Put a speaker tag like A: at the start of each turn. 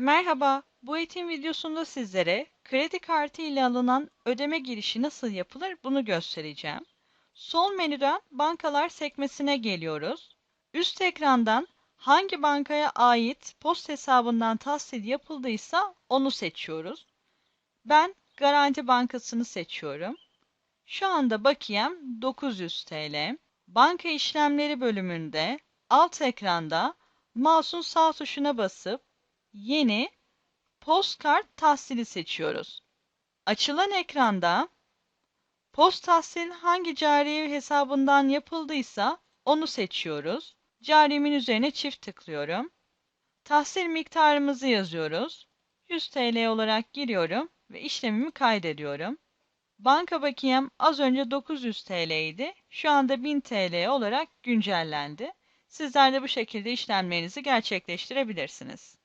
A: Merhaba, bu eğitim videosunda sizlere kredi kartı ile alınan ödeme girişi nasıl yapılır bunu göstereceğim. Sol menüden bankalar sekmesine geliyoruz. Üst ekrandan hangi bankaya ait post hesabından tahsil yapıldıysa onu seçiyoruz. Ben Garanti Bankası'nı seçiyorum. Şu anda bakiyem 900 TL. Banka işlemleri bölümünde alt ekranda mouse'un sağ tuşuna basıp Yeni Postkart tahsili seçiyoruz. Açılan ekranda post tahsil hangi cari hesabından yapıldıysa onu seçiyoruz. Carimin üzerine çift tıklıyorum. Tahsil miktarımızı yazıyoruz. 100 TL olarak giriyorum ve işlemimi kaydediyorum. Banka bakiyem az önce 900 TL idi. Şu anda 1000 TL olarak güncellendi. Sizler de bu şekilde işlemlerinizi gerçekleştirebilirsiniz.